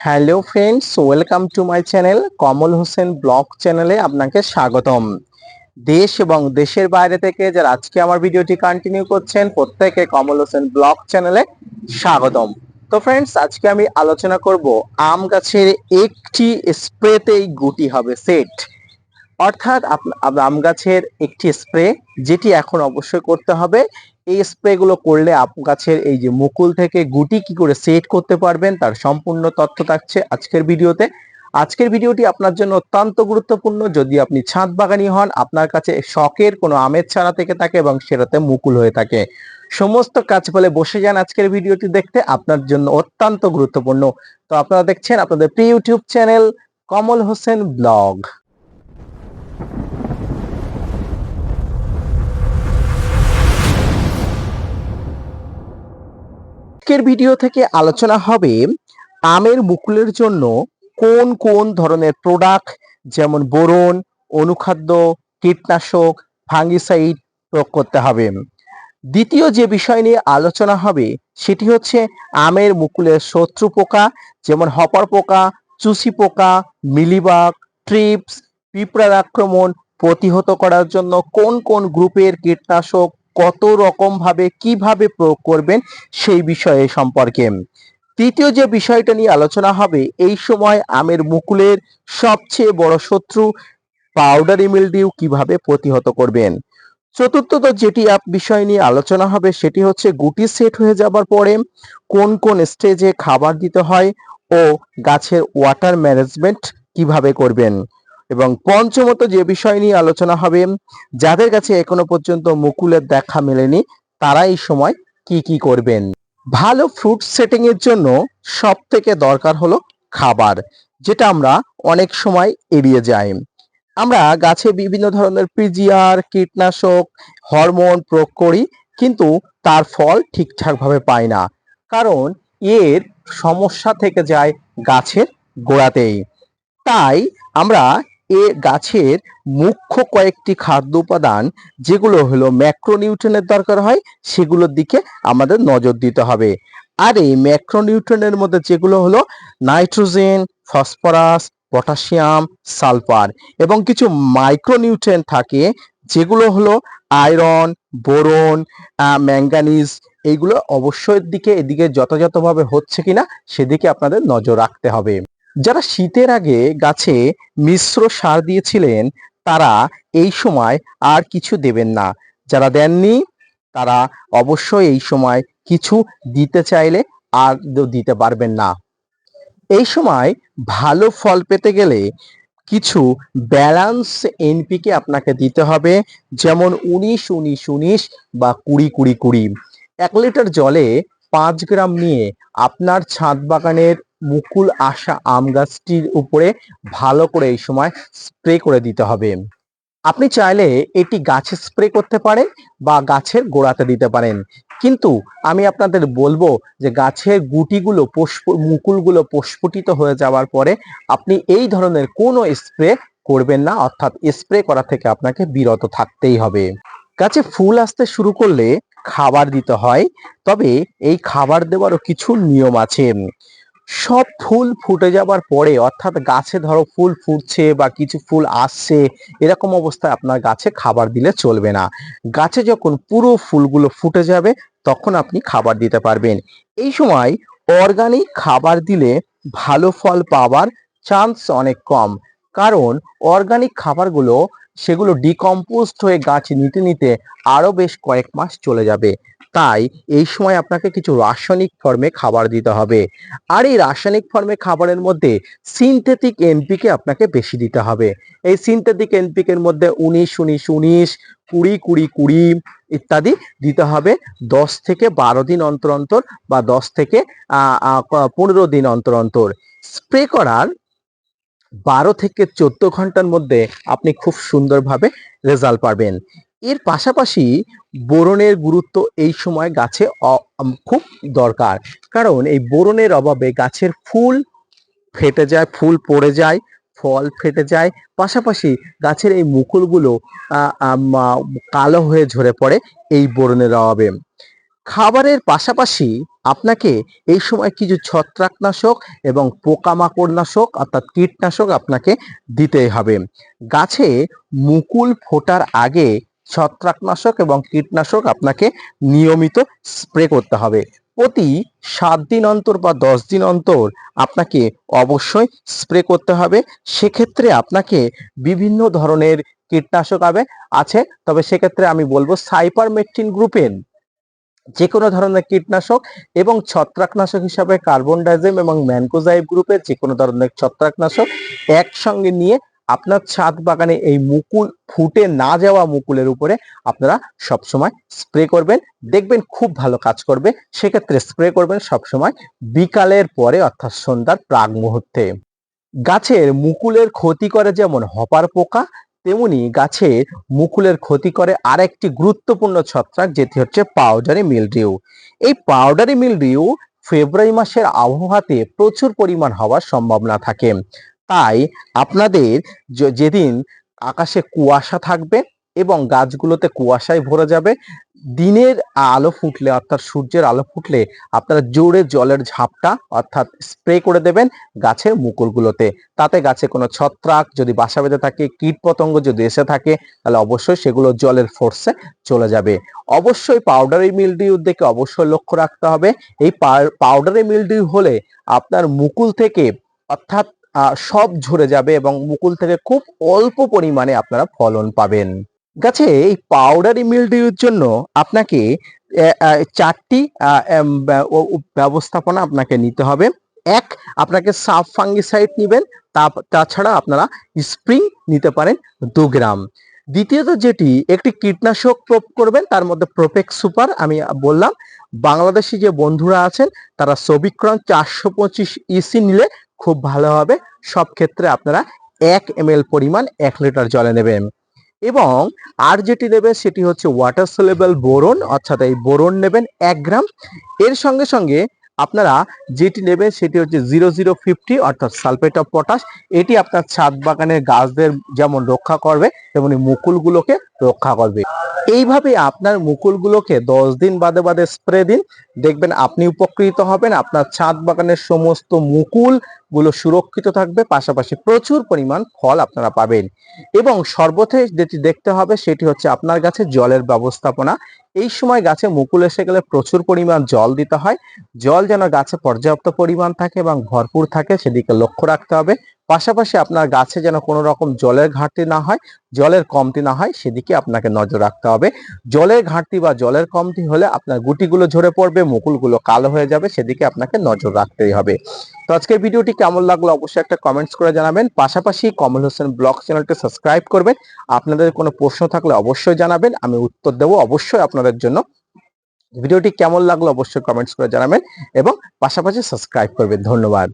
Hello friends welcome to my channel Kamal Hossain blog চ্যানেলে আপনাকে স্বাগতম। দেশ এবং দেশের বাইরে থেকে যারা আজকে আমার ভিডিওটি কন্টিনিউ করছেন প্রত্যেকে কমল হোসেন ব্লগ চ্যানেলে স্বাগতম। তো ফ্রেন্ডস আজকে আমি আলোচনা করব আম গাছের একটি স্প্রেতেই গুটি হবে সেট অর্থাৎ আম গাছের একটি স্প্রে যেটি এখন অবশ্যই করতে হবে। এই স্প্রে গুলো করলে আম গাছের এই যে মুকুল থেকে গুটি কি করে সেট করতে পারবেন, তার সম্পূর্ণ তথ্য থাকছে আজকের ভিডিওতে। আজকের ভিডিওটি আপনার জন্য অত্যন্ত গুরুত্বপূর্ণ। যদি আপনি ছাদ বাগানি হন, আপনার কাছে শখের কোনো আমের চারা থেকে থাকে এবং সেটাতে মুকুল হয়ে থাকে। সমস্ত কাজ ফলে বসে যান আজকের ভিডিওটি দেখতে, আপনার জন্য অত্যন্ত গুরুত্বপূর্ণ। তো আপনারা দেখছেন আপনাদের প্রিয় YouTube channel Kamal Hossain blog. আজকের ভিডিও থেকে আলোচনা হবে আমের মুকুলের জন্য কোন কোন ধরনের প্রোডাক্ট যেমন বোরন, অনুখাদ্য, কীটনাশক ফাঙ্গিসাইড প্রয়োগ করতে হবে। দ্বিতীয় যে বিষয় নিয়ে আলোচনা হবে, সেটি হচ্ছে আমের মুকুলের শত্রু পোকা, যেমন হপার পোকা, চুসি পোকা, মিলিবাগ, ট্রিপস, পিঁপড়ার আক্রমণ প্রতিহত করার জন্য কোন কোন গ্রুপের কীটনাশক কত রকম ভাবে কীভাবে প্রয়োগ করবেন সেই বিষয়ে সম্পর্কে। তৃতীয় যে বিষয়টা নিয়ে আলোচনা হবে, এই সময় আমের মুকুলের সবচেয়ে বড় শত্রু পাউডারি মিলডিউ কীভাবে প্রতিহত করবেন। চতুর্থত যেটি আপ বিষয় নিয়ে আলোচনা হবে, সেটি হচ্ছে গুটি সেট হয়ে যাবার পরে কোন কোন স্টেজে খাবার দিতে হয় ও গাছের ওয়াটার ম্যানেজমেন্ট কীভাবে করবেন। এবং পঞ্চমত যে বিষয় নিয়ে আলোচনা হবে, যাদের কাছে এখনও পর্যন্ত মুকুলের দেখা মেলেনি, তারা এই সময় কি কি করবেন? ভালো ফ্রুট সেটিং এর জন্য সব থেকে দরকার হলো খাবার, যেটা আমরা অনেক সময় এড়িয়ে যাই। আমরা গাছে বিভিন্ন ধরনের পিজিআর, কীটনাশক, হরমোন প্রয়োগ করি, কিন্তু তার ফল ঠিকঠাক ভাবে পাই না, কারণ এর সমস্যা থেকে যায় গাছের গোড়াতেই। তাই আমরা এ গাছের মুখ্য কয়েকটি খাদ্য উপাদান, যেগুলো হলো ম্যাক্রোনিউট্রনের দরকার হয়, সেগুলোর দিকে আমাদের নজর দিতে হবে। আর এই ম্যাক্রোনিউট্রনের মধ্যে যেগুলো হলো নাইট্রোজেন, ফসফরাস, পটাশিয়াম, সালফার এবং কিছু মাইক্রোনিউট্রেন থাকে, যেগুলো হলো আয়রন, বোরন ম্যাঙ্গানিজ, এইগুলো অবশ্যই দিকে, এদিকে যথাযথভাবে হচ্ছে কিনা, সেদিকে আপনাদের নজর রাখতে হবে। যারা শীতের আগে গাছে মিশ্র সার দিয়েছিলেন, তারা এই সময় আর কিছু দেবেন না। যারা দেননি, তারা অবশ্যই এই সময় কিছু দিতে চাইলে আর দিতে পারবেন না। এই সময় ভালো ফল পেতে গেলে কিছু ব্যালান্স এনপিকে আপনাকে দিতে হবে, যেমন উনিশ উনিশ উনিশ বা কুড়ি কুড়ি কুড়ি। এক লিটার জলে পাঁচ গ্রাম নিয়ে আপনার ছাদ বাগানের মুকুল আসা আম গাছটির উপরে ভালো করে এই সময় স্প্রে করে দিতে হবে। আপনি চাইলে এটি গাছে স্প্রে করতে পারেন বা গাছের গোড়াতে দিতে পারেন। কিন্তু আমি আপনাদের বলব যে গাছের গুটিগুলো পুষ্প মুকুলগুলো প্রস্ফুটিত হয়ে যাওয়ার পরে আপনি এই ধরনের কোনো স্প্রে করবেন না, অর্থাৎ স্প্রে করা থেকে আপনাকে বিরত থাকতেই হবে। গাছে ফুল আসতে শুরু করলে খাবার দিতে হয়, তবে এই খাবার দেওয়ারও কিছু নিয়ম আছে। সব ফুল ফুটে যাবার পরে, অর্থাৎ গাছে ধরো ফুল ফুটছে বা কিছু ফুল আসছে, এরকম অবস্থায় আপনার গাছে খাবার দিলে চলবে না। গাছে যখন পুরো ফুলগুলো ফুটে যাবে, তখন আপনি খাবার দিতে পারবেন। এই সময় অর্গানিক খাবার দিলে ভালো ফল পাওয়ার চান্স অনেক কম। কারণ অর্গানিক খাবারগুলো সেগুলো ডিকম্পোস্ট হয়ে গাছ নিতে নিতে আরও বেশ কয়েক মাস চলে যাবে। তাই এই সময় আপনাকে কিছু রাসায়নিক ফর্মে খাবার দিতে হবে। আর এই রাসায়নিক ফর্মে খাবারের মধ্যে সিনথেটিক এনপিকে আপনাকে বেশি দিতে হবে। এই সিনথেটিক এনপিকের মধ্যে উনিশ উনিশ উনিশ, কুড়ি কুড়ি কুড়ি ইত্যাদি দিতে হবে। দশ থেকে বারো দিন অন্তর অন্তর বা দশ থেকে পনেরো দিন অন্তর অন্তর। স্প্রে করার বারো থেকে চোদ্দ ঘণ্টার মধ্যে আপনি খুব সুন্দরভাবে রেজাল্ট পাবেন। এর পাশাপাশি বোরনের গুরুত্ব এই সময় গাছে খুব দরকার। কারণ এই বোরনের অভাবে গাছের ফুল ফেটে যায়, ফুল পড়ে যায়, ফল ফেটে যায়। পাশাপাশি গাছের এই মুকুলগুলো কালো হয়ে ঝরে পড়ে এই বোরনের অভাবে। খাবারের পাশাপাশি আপনাকে এই সময় কিছু ছত্রাকনাশক এবং পোকামাকড়নাশক অর্থাৎ কীটনাশক আপনাকে দিতেই হবে। গাছে মুকুল ফোটার আগে ছত্রাকনাশক এবং কীটনাশক আপনাকে নিয়মিত স্প্রে করতে হবে। প্রতি সাত দিন অন্তর বা দশ দিন অন্তর আপনাকে অবশ্যই স্প্রে করতে হবে। সেক্ষেত্রে আপনাকে বিভিন্ন ধরনের কীটনাশক আবে আছে। তবে সেক্ষেত্রে আমি বলব সাইপারমেট্রিন গ্রুপের যে কোনো ধরনের কীটনাশক এবং ছত্রাকনাশক হিসাবে কার্বন ডাইজেম এবং ম্যানকোজাইব গ্রুপের যে কোনো ধরনের ছত্রাকনাশক একসঙ্গে নিয়ে আপনার ছাদ বাগানে এই মুকুল ফুটে না যাওয়া মুকুলের উপরে আপনারা সবসময় স্প্রে করবেন। দেখবেন খুব ভালো কাজ করবে। সেক্ষেত্রে স্প্রে করবেন সবসময় বিকালের পরে, অর্থাৎ সন্ধ্যার প্রাক মুহূর্তে। গাছের মুকুলের ক্ষতি করে যেমন হপার পোকা তেমনি গাছে মুকুলের ক্ষতি করে আরেকটি গুরুত্বপূর্ণ ছত্রাক, যেটি হচ্ছে পাউডারি মিলডিউ এই পাউডারি মিলডিউ ফেব্রুয়ারি মাসের আবহাওয়াতে প্রচুর পরিমাণ হওয়ার সম্ভাবনা থাকে। তাই আপনাদের যেদিন আকাশে কুয়াশা থাকবে এবং গাছগুলোতে কুয়াশায় ভরে যাবে দিনের আলো ফুটলে অর্থাৎ সূর্যের আলো ফুটলে আপনারা জোরে জলের ঝাপটা অর্থাৎ স্প্রে করে দেবেন গাছের মুকুলগুলোতে। তাতে গাছে কোনো ছত্রাক যদি বাসা বেঁধে থাকে কীট পতঙ্গ যদি এসে থাকে, তাহলে অবশ্যই সেগুলো জলের ফোর্সে চলে যাবে। অবশ্যই পাউডারি মিলডিউ দিকে অবশ্যই লক্ষ্য রাখতে হবে। এই পাউডারি মিলডিউ হলে আপনার মুকুল থেকে অর্থাৎ সব ঝরে যাবে এবং মুকুল থেকে খুব অল্প পরিমাণে আপনারা ফলন পাবেন। গাছে এই পাউডারি মিলডিউর জন্য আপনাকে চারটি ব্যবস্থাপনা আপনাকে নিতে হবে। এক, আপনাকে সাব ফাঙ্গিসাইড নেবেন, তা, তাছাড়া আপনারা স্প্রিং নিতে পারেন দু গ্রাম। দ্বিতীয়ত যেটি, একটি কীটনাশক প্রয়োগ করবেন, তার মধ্যে প্রোপেক সুপার আমি বললাম। বাংলাদেশি যে বন্ধুরা আছেন, তারা সবিক্রম চারশো পঁচিশ ইসি নিলে খুব ভালো হবে। সব ক্ষেত্রে আপনারা এক এম পরিমাণ এক লিটার জলে নেবেন। এবং আর যেটি নেবেন সেটি হচ্ছে ওয়াটার সোলেবল বোরন, অর্থাৎ এই বোরন নেবেন এক গ্রাম। এর সঙ্গে সঙ্গে আপনারা যেটি নেবেন সেটি হচ্ছে জিরো জিরো ফিফটি অর্থাৎ সালফেট অফ পটাশ এটি আপনার ছাদ বাগানের গাছদের যেমন রক্ষা করবে, তেমনি মুকুলগুলোকে রক্ষা করবে। এইভাবে আপনার মুকুলগুলোকে দশ দিন বাদে বাদে স্প্রে দিন। দেখবেন আপনি উপকৃত হবেন। আপনার ছাদ বাগানের সমস্ত মুকুল গুলো সুরক্ষিত থাকবে, পাশাপাশি প্রচুর পরিমাণ ফল আপনারা পাবেন। এবং সর্বশেষ যেটি দেখতে হবে সেটি হচ্ছে আপনার গাছে জলের ব্যবস্থাপনা। এই সময় গাছে মুকুল এসে গেলে প্রচুর পরিমাণ জল দিতে হয়। জল যেন গাছে পর্যাপ্ত পরিমাণ থাকে এবং ভরপুর থাকে, সেদিকে লক্ষ্য রাখতে হবে। পাশাপাশি আপনার গাছে যেন কোনো রকম জলের ঘাটতি না হয় জলের কমতি না হয় সেদিকে আপনাকে নজর রাখতে হবে। জলের ঘাটতি বা জলের কমতি হলে আপনার গুটিগুলো ঝরে পড়বে, মুকুলগুলো কালো হয়ে যাবে, সেদিকে আপনাকে নজর রাখতেই হবে। তো আজকের ভিডিওটি কেমন লাগল অবশ্যই একটা কমেন্টস করে জানাবেন। পাশাপাশি কমল হোসেন ব্লগ চ্যানেলটি সাবস্ক্রাইব করবেন। আপনাদের কোনো প্রশ্ন থাকলে অবশ্যই জানাবেন, আমি উত্তর দেবো অবশ্যই আপনাদের জন্য। ভিডিওটি কেমন লাগল অবশ্যই কমেন্টস করে জানাবেন এবং পাশাপাশি সাবস্ক্রাইব করবেন। ধন্যবাদ।